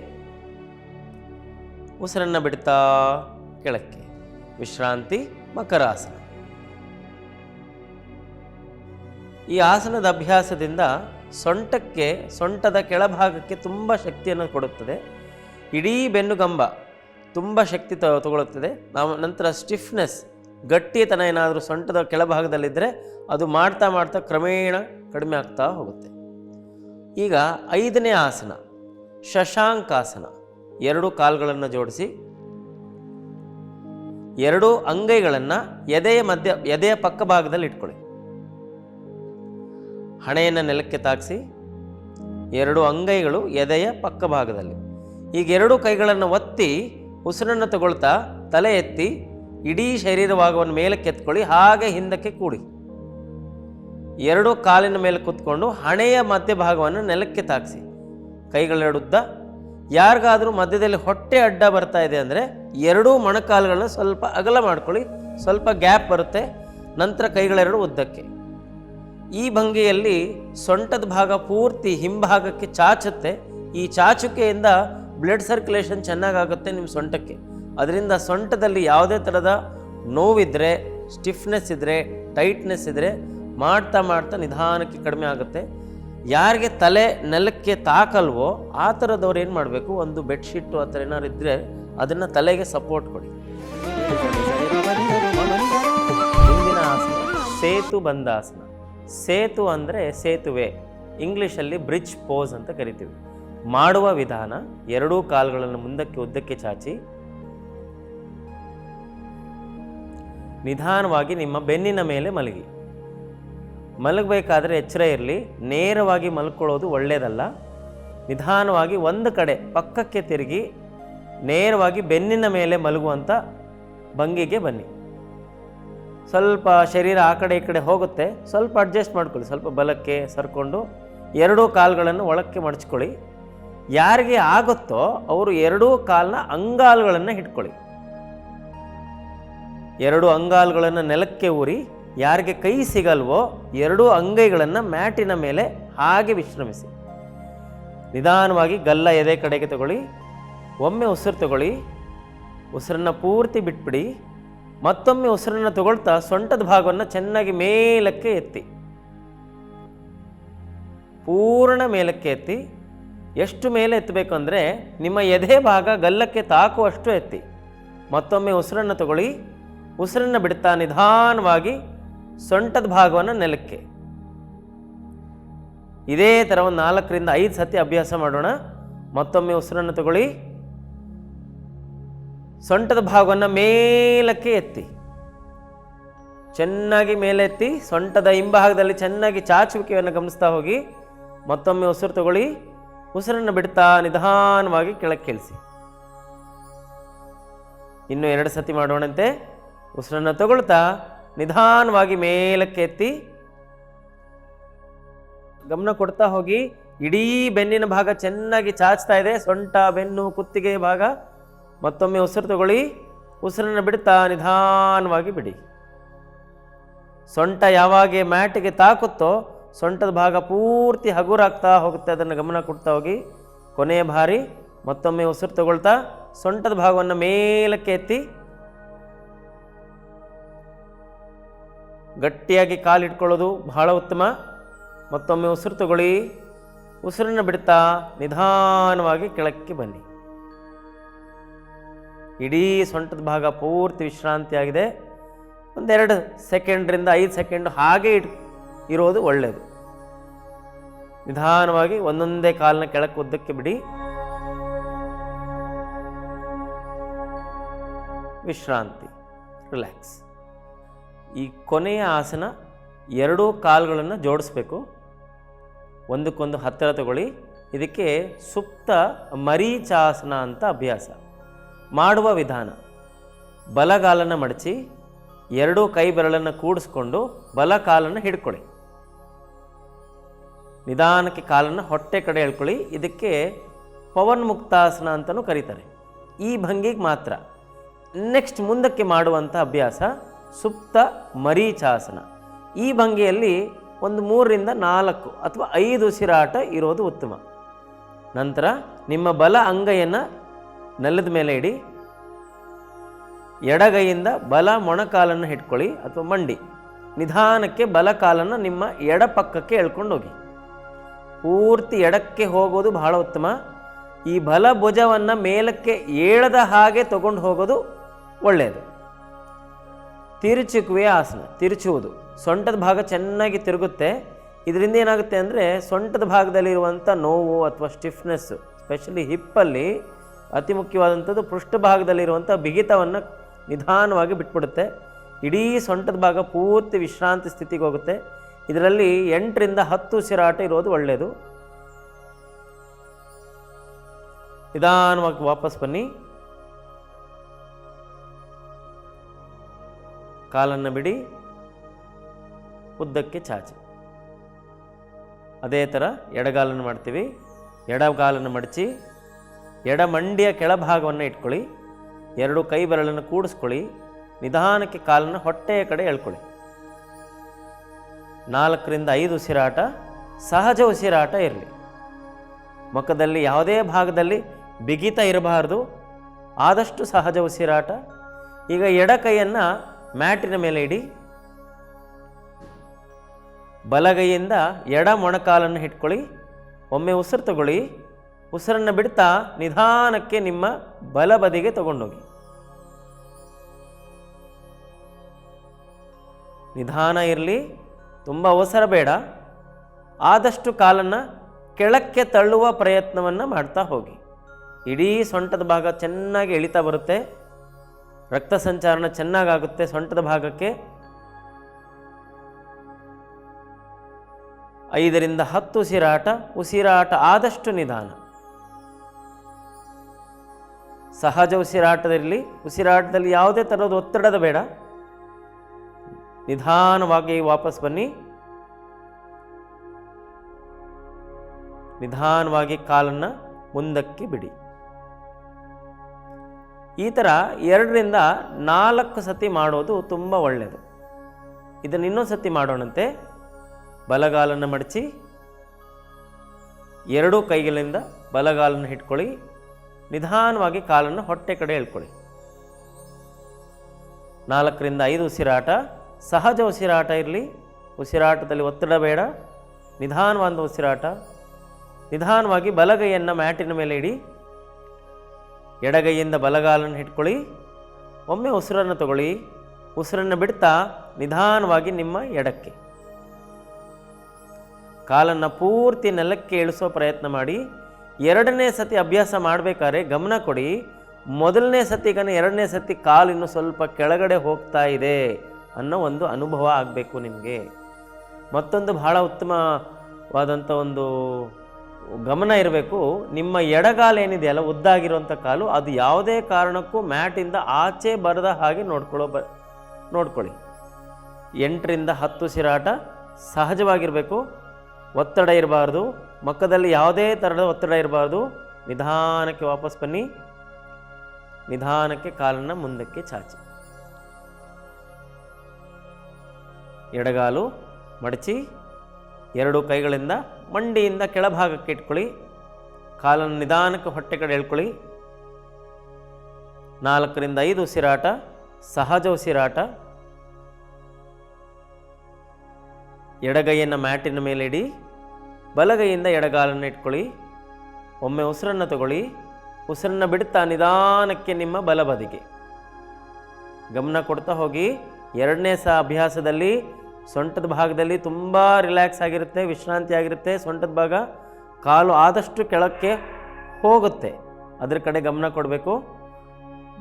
ಉಸಿರನ್ನು ಬಿಡ್ತಾ ಕೆಳಕ್ಕೆ. ವಿಶ್ರಾಂತಿ ಮಕರಾಸನ. ಈ ಆಸನದ ಅಭ್ಯಾಸದಿಂದ ಸೊಂಟಕ್ಕೆ, ಸೊಂಟದ ಕೆಳಭಾಗಕ್ಕೆ ತುಂಬ ಶಕ್ತಿಯನ್ನು ಕೊಡುತ್ತದೆ. ಇಡೀ ಬೆನ್ನುಗಂಬ ತುಂಬ ಶಕ್ತಿ ತ, ತಗೊಳ್ಳುತ್ತದೆ. ನಾವು ನಂತರ ಸ್ಟಿಫ್ನೆಸ್ ಗಟ್ಟಿತನ ಏನಾದರೂ ಸೊಂಟದ ಕೆಳಭಾಗದಲ್ಲಿದ್ದರೆ ಅದು ಮಾಡ್ತಾ ಮಾಡ್ತಾ ಕ್ರಮೇಣ ಕಡಿಮೆ ಆಗ್ತಾ ಹೋಗುತ್ತೆ. ಈಗ ಐದನೇ ಆಸನ, ಶಶಾಂಕಾಸನ. ಎರಡು ಕಾಲುಗಳನ್ನು ಜೋಡಿಸಿ. ಎರಡೂ ಅಂಗೈಗಳನ್ನು ಎದೆಯ ಮಧ್ಯ, ಎದೆಯ ಪಕ್ಕ ಭಾಗದಲ್ಲಿ ಇಟ್ಕೊಳ್ಳಿ. ಹಣೆಯನ್ನು ನೆಲಕ್ಕೆ ತಾಗಿಸಿ ಎರಡು ಅಂಗೈಗಳು ಎದೆಯ ಪಕ್ಕ ಭಾಗದಲ್ಲಿ. ಈಗ ಎರಡು ಕೈಗಳನ್ನು ಒತ್ತಿ ಉಸಿರನ್ನು ತಗೊಳ್ತಾ ತಲೆ ಎತ್ತಿ ಇಡೀ ಶರೀರ ಭಾಗವನ್ನು ಮೇಲೆ ಎತ್ಕೊಳ್ಳಿ ಹಾಗೆ ಹಿಂದಕ್ಕೆ ಕೂಡಿ. ಎರಡು ಕಾಲಿನ ಮೇಲೆ ಕೂತ್ಕೊಂಡು ಹಣೆಯ ಮಧ್ಯಭಾಗವನ್ನು ನೆಲಕ್ಕೆ ತಾಗಿಸಿ ಕೈಗಳೆರಡುದ್ದ, ಯಾರಿಗಾದರೂ ಮಧ್ಯದಲ್ಲಿ ಹೊಟ್ಟೆ ಅಡ್ಡ ಬರ್ತಾ ಇದೆ ಅಂದರೆ ಎರಡೂ ಮೊಣಕಾಲುಗಳನ್ನ ಸ್ವಲ್ಪ ಅಗಲ ಮಾಡ್ಕೊಳ್ಳಿ, ಸ್ವಲ್ಪ ಗ್ಯಾಪ್ ಬರುತ್ತೆ, ನಂತರ ಕೈಗಳೆರಡು ಉದ್ದಕ್ಕೆ. ಈ ಭಂಗಿಯಲ್ಲಿ ಸೊಂಟದ ಭಾಗ ಪೂರ್ತಿ ಹಿಂಭಾಗಕ್ಕೆ ಚಾಚುತ್ತೆ. ಈ ಚಾಚುಕೆಯಿಂದ ಬ್ಲಡ್ ಸರ್ಕ್ಯುಲೇಷನ್ ಚೆನ್ನಾಗಾಗುತ್ತೆ ನಿಮ್ಮ ಸೊಂಟಕ್ಕೆ. ಅದರಿಂದ ಸೊಂಟದಲ್ಲಿ ಯಾವುದೇ ಥರದ ನೋವಿದ್ದರೆ ಸ್ಟಿಫ್ನೆಸ್ ಇದ್ದರೆ ಟೈಟ್ನೆಸ್ ಇದ್ದರೆ ಮಾಡ್ತಾ ಮಾಡ್ತಾ ನಿಧಾನಕ್ಕೆ ಕಡಿಮೆ ಆಗುತ್ತೆ. ಯಾರಿಗೆ ತಲೆ ನೆಲಕ್ಕೆ ತಾಕಲ್ವೋ ಆ ಥರದವ್ರು ಏನು ಮಾಡಬೇಕು? ಒಂದು ಬೆಡ್ಶೀಟು ಆ ಥರ ಏನಾದ್ರು ಇದ್ದರೆ ಅದನ್ನು ತಲೆಗೆ ಸಪೋರ್ಟ್ ಕೊಡಿ. ಮುಂದಿನ ಆಸನ, ಸೇತು ಬಂದಾಸನ. ಸೇತು ಅಂದರೆ ಸೇತುವೆ. ಇಂಗ್ಲೀಷಲ್ಲಿ ಬ್ರಿಡ್ಜ್ ಪೋಸ್ ಅಂತ ಕರಿತೀವಿ. ಮಾಡುವ ವಿಧಾನ ಎರಡೂ ಕಾಲುಗಳನ್ನು ಮುಂದಕ್ಕೆ ಉದ್ದಕ್ಕೆ ಚಾಚಿ, ನಿಧಾನವಾಗಿ ನಿಮ್ಮ ಬೆನ್ನಿನ ಮೇಲೆ ಮಲಗಿ. ಮಲಗಬೇಕಾದ್ರೆ ಎಚ್ಚರ ಇರಲಿ, ನೇರವಾಗಿ ಮಲ್ಕೊಳ್ಳೋದು ಒಳ್ಳೆಯದಲ್ಲ. ನಿಧಾನವಾಗಿ ಒಂದು ಕಡೆ ಪಕ್ಕಕ್ಕೆ ತಿರುಗಿ, ನೇರವಾಗಿ ಬೆನ್ನಿನ ಮೇಲೆ ಮಲಗುವಂಥ ಭಂಗಿಗೆ ಬನ್ನಿ. ಸ್ವಲ್ಪ ಶರೀರ ಆ ಕಡೆ ಈ ಕಡೆ ಹೋಗುತ್ತೆ, ಸ್ವಲ್ಪ ಅಡ್ಜಸ್ಟ್ ಮಾಡ್ಕೊಳ್ಳಿ, ಸ್ವಲ್ಪ ಬಲಕ್ಕೆ ಸರ್ಕೊಂಡು ಎರಡೂ ಕಾಲುಗಳನ್ನು ಒಳಕ್ಕೆ ಮಡಚ್ಕೊಳ್ಳಿ. ಯಾರಿಗೆ ಆಗುತ್ತೋ ಅವರು ಎರಡೂ ಕಾಲನ್ನ ಅಂಗಾಲುಗಳನ್ನು ಹಿಡ್ಕೊಳ್ಳಿ. ಎರಡು ಅಂಗಾಲುಗಳನ್ನು ನೆಲಕ್ಕೆ ಊರಿ ಯಾರಿಗೆ ಕೈ ಸಿಗಲ್ವೋ ಎರಡೂ ಅಂಗೈಗಳನ್ನು ಮ್ಯಾಟಿನ ಮೇಲೆ ಹಾಗೆ ವಿಶ್ರಮಿಸಿ. ನಿಧಾನವಾಗಿ ಗಲ್ಲ ಎದೆ ಕಡೆಗೆ ತಗೊಳ್ಳಿ, ಒಮ್ಮೆ ಉಸಿರು ತಗೊಳ್ಳಿ, ಉಸಿರನ್ನು ಪೂರ್ತಿ ಬಿಟ್ಬಿಡಿ, ಮತ್ತೊಮ್ಮೆ ಉಸಿರನ್ನು ತಗೊಳ್ತಾ ಸೊಂಟದ ಭಾಗವನ್ನು ಚೆನ್ನಾಗಿ ಮೇಲಕ್ಕೆ ಎತ್ತಿ. ಪೂರ್ಣ ಮೇಲಕ್ಕೆ ಎತ್ತಿ ಎಷ್ಟು ಮೇಲೆ ಎತ್ತಬೇಕು ಅಂದರೆ ನಿಮ್ಮ ಎದೆ ಭಾಗ ಗಲ್ಲಕ್ಕೆ ತಾಕುವಷ್ಟು ಎತ್ತಿ. ಮತ್ತೊಮ್ಮೆ ಉಸಿರನ್ನು ತಗೊಳ್ಳಿ. ಉಸಿರನ್ನು ಬಿಡ್ತಾ ನಿಧಾನವಾಗಿ ಸೊಂಟದ ಭಾಗವನ್ನು ನೆಲಕ್ಕೆ. ಇದೇ ಥರ ಒಂದು ನಾಲ್ಕರಿಂದ ಐದು ಸತಿ ಅಭ್ಯಾಸ ಮಾಡೋಣ. ಮತ್ತೊಮ್ಮೆ ಉಸಿರನ್ನು ತಗೊಳ್ಳಿ. ಸೊಂಟದ ಭಾಗವನ್ನು ಮೇಲಕ್ಕೆ ಎತ್ತಿ. ಚೆನ್ನಾಗಿ ಮೇಲೆ ಎತ್ತಿ, ಸೊಂಟದ ಹಿಂಭಾಗದಲ್ಲಿ ಚೆನ್ನಾಗಿ ಚಾಚುವಿಕೆಯನ್ನು ಗಮನಿಸ್ತಾ ಹೋಗಿ. ಮತ್ತೊಮ್ಮೆ ಉಸಿರು ತಗೊಳ್ಳಿ. ಉಸಿರನ್ನು ಬಿಡ್ತಾ ನಿಧಾನವಾಗಿ ಕೆಳಕ್ಕೆ ಕೇಳಿಸಿ ಇನ್ನು ಎರಡು ಸತಿ ಮಾಡೋಣಂತೆ. ಉಸಿರನ್ನು ತಗೊಳ್ತಾ ನಿಧಾನವಾಗಿ ಮೇಲಕ್ಕೆ ಎತ್ತಿ ಗಮನ ಕೊಡ್ತಾ ಹೋಗಿ. ಇಡೀ ಬೆನ್ನಿನ ಭಾಗ ಚೆನ್ನಾಗಿ ಚಾಚ್ತಾ ಇದೆ. ಸೊಂಟ, ಬೆನ್ನು, ಕುತ್ತಿಗೆ ಭಾಗ. ಮತ್ತೊಮ್ಮೆ ಉಸಿರು ತಗೊಳ್ಳಿ. ಉಸಿರನ್ನು ಬಿಡ್ತಾ ನಿಧಾನವಾಗಿ ಬಿಡಿ. ಸೊಂಟ ಯಾವಾಗ ಮ್ಯಾಟಿಗೆ ತಾಕುತ್ತೋ ಸೊಂಟದ ಭಾಗ ಪೂರ್ತಿ ಹಗುರಾಗ್ತಾ ಹೋಗುತ್ತೆ. ಅದನ್ನು ಗಮನ ಕೊಡ್ತಾ ಹೋಗಿ. ಕೊನೆಯ ಬಾರಿ ಮತ್ತೊಮ್ಮೆ ಉಸಿರು ತಗೊಳ್ತಾ ಸೊಂಟದ ಭಾಗವನ್ನು ಮೇಲಕ್ಕೆ ಎತ್ತಿ. ಗಟ್ಟಿಯಾಗಿ ಕಾಲಿಟ್ಕೊಳ್ಳೋದು ಬಹಳ ಉತ್ತಮ. ಮತ್ತೊಮ್ಮೆ ಉಸಿರು ತಗೊಳ್ಳಿ. ಉಸಿರನ್ನು ಬಿಡ್ತಾ ನಿಧಾನವಾಗಿ ಕೆಳಕ್ಕೆ ಬನ್ನಿ. ಇಡೀ ಸೊಂಟದ ಭಾಗ ಪೂರ್ತಿ ವಿಶ್ರಾಂತಿ ಆಗಿದೆ ಒಂದೆರಡು ಸೆಕೆಂಡ್ರಿಂದ ಐದು ಸೆಕೆಂಡ್ ಹಾಗೆ ಇರೋದು ಒಳ್ಳೆಯದು. ನಿಧಾನವಾಗಿ ಒಂದೊಂದೇ ಕಾಲನ್ನ ಕೆಳಕ್ಕೆ ಉದ್ದಕ್ಕೆ ಬಿಡಿ. ವಿಶ್ರಾಂತಿ. ರಿಲ್ಯಾಕ್ಸ್ ಈ ಕೊನೆಯ ಆಸನ ಎರಡೂ ಕಾಲುಗಳನ್ನು ಜೋಡಿಸ್ಬೇಕು. ಒಂದಕ್ಕೊಂದು ಹತ್ತಿರ ತಗೊಳ್ಳಿ. ಇದಕ್ಕೆ ಸುಪ್ತ ಮರೀಚಾಸನ ಅಂತ ಅಭ್ಯಾಸ. ಮಾಡುವ ವಿಧಾನ. ಬಲಗಾಲನ್ನು ಮಡಚಿ, ಎರಡೂ ಕೈ ಬೆರಳನ್ನು ಕೂಡಿಸ್ಕೊಂಡು ಬಲ ಕಾಲನ್ನು ಹಿಡ್ಕೊಳ್ಳಿ. ನಿಧಾನಕ್ಕೆ ಕಾಲನ್ನು ಹೊಟ್ಟೆ ಕಡೆ ಎಳ್ಕೊಳ್ಳಿ. ಇದಕ್ಕೆ ಪವನ್ ಮುಕ್ತಾಸನ ಅಂತಲೂ ಕರೀತಾರೆ. ಈ ಭಂಗಿಗೆ ಮಾತ್ರ. ನೆಕ್ಸ್ಟ್ ಮುಂದಕ್ಕೆ ಮಾಡುವಂಥ ಅಭ್ಯಾಸ ಸುಪ್ತ ಮರೀಚಾಸನ. ಈ ಭಂಗಿಯಲ್ಲಿ ಒಂದು ಮೂರರಿಂದ ನಾಲ್ಕು ಅಥವಾ ಐದು ಉಸಿರಾಟ ಇರೋದು ಉತ್ತಮ. ನಂತರ ನಿಮ್ಮ ಬಲ ಅಂಗೈಯನ್ನು ನೆಲದ ಮೇಲೆ ಇಡಿ. ಎಡಗೈಯಿಂದ ಬಲ ಮೊಣಕಾಲನ್ನು ಹಿಡ್ಕೊಳ್ಳಿ ಅಥವಾ ಮಂಡಿ. ನಿಧಾನಕ್ಕೆ ಬಲ ಕಾಲನ್ನು ನಿಮ್ಮ ಎಡ ಪಕ್ಕಕ್ಕೆ ಎಳ್ಕೊಂಡು ಹೋಗಿ. ಪೂರ್ತಿ ಎಡಕ್ಕೆ ಹೋಗೋದು ಬಹಳ ಉತ್ತಮ. ಈ ಬಲ ಭುಜವನ್ನು ಮೇಲಕ್ಕೆ ಏಳದ ಹಾಗೆ ತಗೊಂಡು ಹೋಗೋದು ಒಳ್ಳೆಯದು. ತಿರುಚುಕುವೆ ಆಸನ, ತಿರುಚುವುದು. ಸೊಂಟದ ಭಾಗ ಚೆನ್ನಾಗಿ ತಿರುಗುತ್ತೆ. ಇದರಿಂದ ಏನಾಗುತ್ತೆ ಅಂದರೆ ಸೊಂಟದ ಭಾಗದಲ್ಲಿರುವಂಥ ನೋವು ಅಥವಾ ಸ್ಟಿಫ್ನೆಸ್ಸು ಸ್ಪೆಷಲಿ ಹಿಪ್ಪಲ್ಲಿ ಅತಿ ಮುಖ್ಯವಾದಂಥದ್ದು ಪೃಷ್ಠಭಾಗದಲ್ಲಿರುವಂಥ ಬಿಗಿತವನ್ನು ನಿಧಾನವಾಗಿ ಬಿಟ್ಬಿಡುತ್ತೆ. ಇಡೀ ಸೊಂಟದ ಭಾಗ ಪೂರ್ತಿ ವಿಶ್ರಾಂತಿ ಸ್ಥಿತಿಗೆ ಹೋಗುತ್ತೆ. ಇದರಲ್ಲಿ ಎಂಟರಿಂದ ಹತ್ತು ಉಸಿರಾಟ ಇರೋದು ಒಳ್ಳೆಯದು. ನಿಧಾನವಾಗಿ ವಾಪಸ್ ಬನ್ನಿ. ಕಾಲನ್ನು ಬಿಡಿ. ಉದ್ದಕ್ಕೆ ಚಾಚಿ. ಅದೇ ಥರ ಎಡಗಾಲನ್ನು ಮಾಡ್ತೀವಿ. ಎಡಗಾಲನ್ನು ಮಡಚಿ ಎಡ ಮಂಡಿಯ ಕೆಳಭಾಗವನ್ನು ಇಟ್ಕೊಳ್ಳಿ. ಎರಡು ಕೈ ಬೆರಳನ್ನು ಕೂಡಿಸ್ಕೊಳ್ಳಿ. ನಿಧಾನಕ್ಕೆ ಕಾಲನ್ನು ಹೊಟ್ಟೆಯ ಕಡೆ ಎಳ್ಕೊಳ್ಳಿ. ನಾಲ್ಕರಿಂದ ಐದು ಉಸಿರಾಟ ಸಹಜ ಉಸಿರಾಟ ಇರಲಿ. ಮುಖದಲ್ಲಿ ಯಾವುದೇ ಭಾಗದಲ್ಲಿ ಬಿಗಿತ ಇರಬಾರ್ದು, ಆದಷ್ಟು ಸಹಜ ಉಸಿರಾಟ. ಈಗ ಎಡ ಕೈಯನ್ನು ಮ್ಯಾಟಿನ ಮೇಲೆ ಇಡಿ. ಬಲಗೈಯಿಂದ ಎಡ ಮೊಣಕಾಲನ್ನು ಹಿಡ್ಕೊಳ್ಳಿ. ಒಮ್ಮೆ ಉಸಿರು ತಗೊಳ್ಳಿ. ಉಸಿರನ್ನು ಬಿಡ್ತಾ ನಿಧಾನಕ್ಕೆ ನಿಮ್ಮ ಬಲ ಬದಿಗೆ ತಗೊಂಡೋಗಿ. ನಿಧಾನ ಇರಲಿ. ತುಂಬ ಅವಸರ ಬೇಡ. ಆದಷ್ಟು ಕಾಲನ್ನು ಕೆಳಕ್ಕೆ ತಳ್ಳುವ ಪ್ರಯತ್ನವನ್ನು ಮಾಡ್ತಾ ಹೋಗಿ. ಇಡೀ ಸೊಂಟದ ಭಾಗ ಚೆನ್ನಾಗಿ ಎಳಿತಾ ಬರುತ್ತೆ. ರಕ್ತ ಸಂಚಾರಣ ಚೆನ್ನಾಗಾಗುತ್ತೆ ಸೊಂಟದ ಭಾಗಕ್ಕೆ. ಐದರಿಂದ ಹತ್ತು ಉಸಿರಾಟ ಉಸಿರಾಟ ಆದಷ್ಟು ನಿಧಾನ. ಸಹಜ ಉಸಿರಾಟದಲ್ಲಿ ಉಸಿರಾಟದಲ್ಲಿ ಯಾವುದೇ ಥರದ ಒತ್ತಡದ ಬೇಡ. ನಿಧಾನವಾಗಿ ವಾಪಸ್ ಬನ್ನಿ. ನಿಧಾನವಾಗಿ ಕಾಲನ್ನು ಮುಂದಕ್ಕೆ ಬಿಡಿ. ಈ ಥರ ಎರಡರಿಂದ ನಾಲ್ಕು ಸತಿ ಮಾಡೋದು ತುಂಬ ಒಳ್ಳೆಯದು ಇದನ್ನು ಇನ್ನೊಂದು ಸತಿ ಮಾಡೋಣಂತೆ. ಬಲಗಾಲನ್ನು ಮಡಚಿ, ಎರಡೂ ಕೈಗಳಿಂದ ಬಲಗಾಲನ್ನು ಹಿಡ್ಕೊಳ್ಳಿ. ನಿಧಾನವಾಗಿ ಕಾಲನ್ನು ಹೊಟ್ಟೆ ಕಡೆ ಎಳ್ಕೊಳ್ಳಿ. ನಾಲ್ಕರಿಂದ ಐದು ಉಸಿರಾಟ. ಸಹಜ ಉಸಿರಾಟ ಇರಲಿ. ಉಸಿರಾಟದಲ್ಲಿ ಒತ್ತಡ ಬೇಡ. ನಿಧಾನವಾದ ಉಸಿರಾಟ. ನಿಧಾನವಾಗಿ ಬಲಗೈಯನ್ನು ಮ್ಯಾಟಿನ ಮೇಲೆ ಇಡಿ. ಎಡಗೈಯಿಂದ ಬಲಗಾಲನ್ನು ಹಿಡ್ಕೊಳ್ಳಿ ಒಮ್ಮೆ ಉಸಿರನ್ನು ತಗೊಳ್ಳಿ. ಉಸಿರನ್ನು ಬಿಡ್ತಾ ನಿಧಾನವಾಗಿ ನಿಮ್ಮ ಎಡಕ್ಕೆ. ಕಾಲನ್ನು ಪೂರ್ತಿ ನೆಲಕ್ಕೆ ಇಳಿಸೋ ಪ್ರಯತ್ನ ಮಾಡಿ. ಎರಡನೇ ಸತಿ ಅಭ್ಯಾಸ ಮಾಡಬೇಕಾದ್ರೆ ಗಮನ ಕೊಡಿ. ಮೊದಲನೇ ಸತಿಗನ ಎರಡನೇ ಸತಿ ಕಾಲು ಇನ್ನೂ ಸ್ವಲ್ಪ ಕೆಳಗಡೆ ಹೋಗ್ತಾ ಇದೆ. ಅನ್ನೋ ಒಂದು ಅನುಭವ ಆಗಬೇಕು ನಿಮಗೆ. ಮತ್ತೊಂದು ಬಹಳ ಉತ್ತಮವಾದಂಥ ಒಂದು ಗಮನ ಇರಬೇಕು. ನಿಮ್ಮ ಎಡಗಾಲ ಏನಿದೆಯಲ್ಲ ಉದ್ದಾಗಿರುವಂಥ ಕಾಲು, ಅದು ಯಾವುದೇ ಕಾರಣಕ್ಕೂ ಮ್ಯಾಟಿಂದ ಆಚೆ ಬರದ ಹಾಗೆ ನೋಡ್ಕೊಳ್ಳೋ ಬ, ನೋಡ್ಕೊಳ್ಳಿ. ಎಂಟರಿಂದ ಹತ್ತು ಸಿರಾಟ ಸಹಜವಾಗಿರಬೇಕು. ಒತ್ತಡ ಇರಬಾರ್ದು. ಮಕ್ಕದಲ್ಲಿ ಯಾವುದೇ ಥರದ ಒತ್ತಡ ಇರಬಾರ್ದು. ನಿಧಾನಕ್ಕೆ ವಾಪಸ್ ಬನ್ನಿ. ನಿಧಾನಕ್ಕೆ ಕಾಲನ್ನು ಮುಂದಕ್ಕೆ ಚಾಚಿ. ಎಡಗಾಲು ಮಡಚಿ ಎರಡು ಕೈಗಳಿಂದ ಮಂಡಿಯಿಂದ ಕೆಳಭಾಗಕ್ಕೆ ಇಟ್ಕೊಳ್ಳಿ. ಕಾಲನ್ನು ನಿಧಾನಕ್ಕೆ ಹೊಟ್ಟೆ ಕಡೆ ಎಳ್ಕೊಳ್ಳಿ. ನಾಲ್ಕರಿಂದ ಐದು ಉಸಿರಾಟ, ಸಹಜ ಉಸಿರಾಟ. ಎಡಗೈಯನ್ನು ಮ್ಯಾಟಿನ ಮೇಲೆ ಇಡಿ. ಬಲಗೈಯಿಂದ ಎಡಗಾಲನ್ನು ಇಟ್ಕೊಳ್ಳಿ. ಒಮ್ಮೆ ಉಸಿರನ್ನು ತಗೊಳ್ಳಿ. ಉಸಿರನ್ನು ಬಿಡ್ತಾ ನಿಧಾನಕ್ಕೆ ನಿಮ್ಮ ಬಲಬದಿಗೆ ಗಮನ ಕೊಡ್ತಾ ಹೋಗಿ. ಎರಡನೇ ಸಹ ಅಭ್ಯಾಸದಲ್ಲಿ ಸೊಂಟದ ಭಾಗದಲ್ಲಿ ತುಂಬ ರಿಲ್ಯಾಕ್ಸ್ ಆಗಿರುತ್ತೆ, ವಿಶ್ರಾಂತಿ ಆಗಿರುತ್ತೆ. ಸೊಂಟದ ಭಾಗ ಕಾಲು ಆದಷ್ಟು ಕೆಳಕ್ಕೆ ಹೋಗುತ್ತೆ. ಅದರ ಕಡೆ ಗಮನ ಕೊಡಬೇಕು.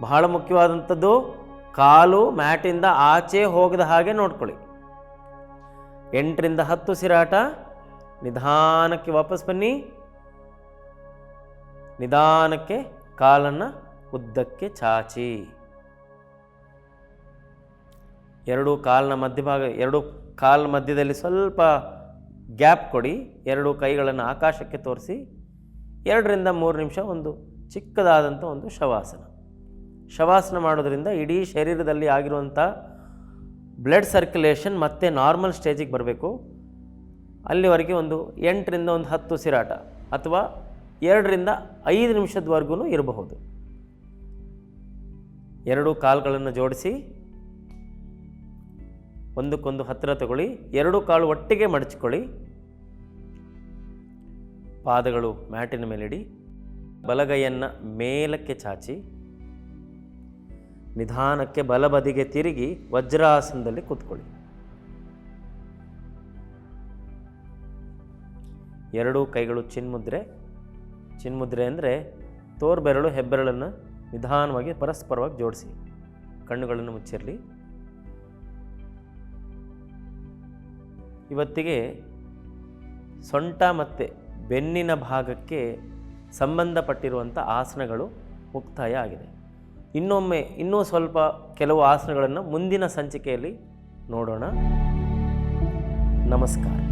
ಬಹಳ ಮುಖ್ಯವಾದಂಥದ್ದು ಕಾಲು ಮ್ಯಾಟಿಂದ ಆಚೆ ಹೋಗದ ಹಾಗೆ ನೋಡ್ಕೊಳ್ಳಿ. ಎಂಟರಿಂದ ಹತ್ತು ಸಿರಾಟ. ನಿಧಾನಕ್ಕೆ ವಾಪಸ್ ಬನ್ನಿ. ನಿಧಾನಕ್ಕೆ ಕಾಲನ್ನು ಉದ್ದಕ್ಕೆ ಚಾಚಿ. ಎರಡು ಕಾಲಿನ ಮಧ್ಯಭಾಗ ಎರಡು ಕಾಲು ಮಧ್ಯದಲ್ಲಿ ಸ್ವಲ್ಪ ಗ್ಯಾಪ್ ಕೊಡಿ. ಎರಡು ಕೈಗಳನ್ನು ಆಕಾಶಕ್ಕೆ ತೋರಿಸಿ. ಎರಡರಿಂದ ಮೂರು ನಿಮಿಷ ಒಂದು ಚಿಕ್ಕದಾದಂಥ ಒಂದು ಶವಾಸನ. ಶವಾಸನ ಮಾಡೋದ್ರಿಂದ ಇಡೀ ಶರೀರದಲ್ಲಿ ಆಗಿರುವಂಥ ಬ್ಲಡ್ ಸರ್ಕ್ಯುಲೇಷನ್ ಮತ್ತೆ ನಾರ್ಮಲ್ ಸ್ಟೇಜಿಗೆ ಬರಬೇಕು. ಅಲ್ಲಿವರೆಗೆ ಒಂದು ಎಂಟರಿಂದ ಒಂದು ಹತ್ತು ಸಿರಾಟ ಅಥವಾ ಎರಡರಿಂದ ಐದು ನಿಮಿಷದವರೆಗೂ ಇರಬಹುದು. ಎರಡು ಕಾಲುಗಳನ್ನು ಜೋಡಿಸಿ. ಒಂದಕ್ಕೊಂದು ಹತ್ತಿರ ತಗೊಳ್ಳಿ, ಎರಡು ಕಾಳು ಒಟ್ಟಿಗೆ ಮಡಚಿಕೊಳ್ಳಿ. ಪಾದಗಳು ಮ್ಯಾಟಿನ ಮೇಲಿಡಿ ಬಲಗೈಯನ್ನು ಮೇಲಕ್ಕೆ ಚಾಚಿ, ನಿಧಾನಕ್ಕೆ ಬಲಬದಿಗೆ ತಿರುಗಿ ವಜ್ರಾಸನದಲ್ಲಿ ಕೂತ್ಕೊಳ್ಳಿ. ಎರಡೂ ಕೈಗಳು ಚಿನ್ಮುದ್ರೆ ಚಿನ್ಮುದ್ರೆ ಅಂದರೆ ತೋರ್ಬೆರಳು, ಹೆಬ್ಬೆರಳನ್ನು ನಿಧಾನವಾಗಿ ಪರಸ್ಪರವಾಗಿ ಜೋಡಿಸಿ, ಕಣ್ಣುಗಳನ್ನು ಮುಚ್ಚಿರಲಿ. ಇವತ್ತಿಗೆ ಸೊಂಟ ಮತ್ತು ಬೆನ್ನಿನ ಭಾಗಕ್ಕೆ ಸಂಬಂಧಪಟ್ಟಿರುವಂಥ ಆಸನಗಳು ಮುಕ್ತಾಯ ಆಗಿದೆ. ಇನ್ನೊಮ್ಮೆ, ಇನ್ನೂ ಸ್ವಲ್ಪ ಕೆಲವು ಆಸನಗಳನ್ನು ಮುಂದಿನ ಸಂಚಿಕೆಯಲ್ಲಿ ನೋಡೋಣ. ನಮಸ್ಕಾರ.